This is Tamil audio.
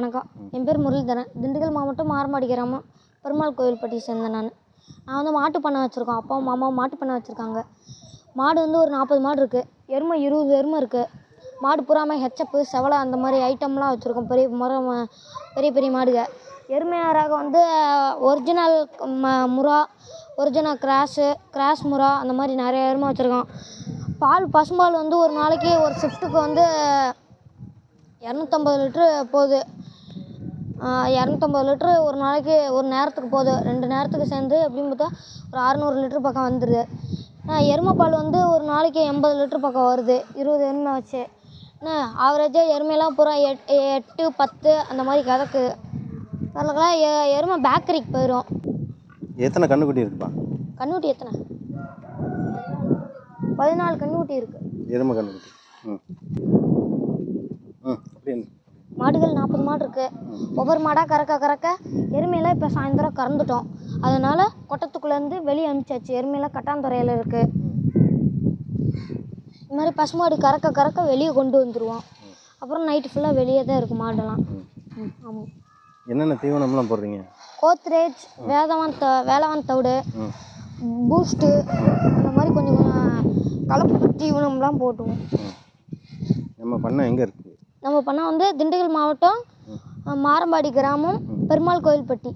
வணக்கம். என் பேர் முரளிதரன். திண்டுக்கல் மாவட்டம் மாரமாடி கிராமம். பெருமாள் கோவில்பட்டியை சேர்ந்தேன் நான். நான் வந்து மாட்டு பண்ணை வச்சுருக்கோம். அப்பாவும் மாமாவும் மாட்டு பண்ணை வச்சுருக்காங்க. மாடு வந்து ஒரு நாற்பது மாடு இருக்குது எருமை இருபது எருமை இருக்குது மாடு பூராமே ஹெச்சப்பு செவலை அந்த மாதிரி ஐட்டம்லாம் வச்சுருக்கோம். பெரிய முறை பெரிய பெரிய மாடுக. எருமையாராக வந்து ஒரிஜினல் ம Murrah original cross cross Murrah அந்த மாதிரி நிறைய எருமை வச்சுருக்கோம். பால் பசும்பால் வந்து ஒரு நாளைக்கு ஒரு ஷிஃப்ட்டுக்கு வந்து இரநூத்தம்பது லிட்ரு போகுது. இரநூத்தம்பது லிட்ரு ஒரு நாளைக்கு ஒரு நேரத்துக்கு போகுது. ரெண்டு நேரத்துக்கு சேர்ந்து எப்படின்னு பார்த்தா ஒரு அறநூறு லிட்ரு பக்கம் வந்துடுது எருமை பால் வந்து ஒரு நாளைக்கு எண்பது லிட்ரு பக்கம் வருது. இருபது எருமை வச்சு. என்ன ஆவரேஜாக எருமையெல்லாம் பூரா எட் எட்டு பத்து அந்த மாதிரி கிடக்குது அதிலலாம் எ எருமை பேக்கரிக்கு போயிடும் எத்தனை கன்றுக்குட்டி இருக்குப்பா? கன்னுக்குட்டி எத்தனை? பதினாலு கன்னுக்குட்டி இருக்குது எருமை கன்றுக்குட்டி ம். ம். அப்படின்னு மாடுகள் நாற்பது மாடு இருக்குது ஒவ்வொரு மாடாக கறக்க கறக்க எருமையெல்லாம் இப்போ சாயந்தரம் கறந்துட்டோம். அதனால் கொட்டத்துக்குள்ளேருந்து வெளியே அனுப்பிச்சாச்சு. எருமையெல்லாம் கட்டாந்துறையில் இருக்குது இது மாதிரி பசுமாடு கறக்க கறக்க வெளியே கொண்டு வந்துடுவோம் அப்புறம் நைட்டு ஃபுல்லாக வெளியே தான் இருக்கும் மாடெல்லாம். ஆமாம் என்னென்ன தீவனம்லாம் போடுறீங்க? கோத்ரேஜ் வேதவான் த வேலவான் தவிடு பூஸ்ட்டு அந்த மாதிரி கொஞ்சம் கொஞ்சம் கலப்பு தீவனம்லாம் போட்டுவோம். நம்ம பண்ணை எங்கே இருக்குது நம்ம பண்ண வந்து திண்டுக்கல் மாவட்டம் மாரம்பாடி கிராமம் பெருமாள் கோயில்பட்டி.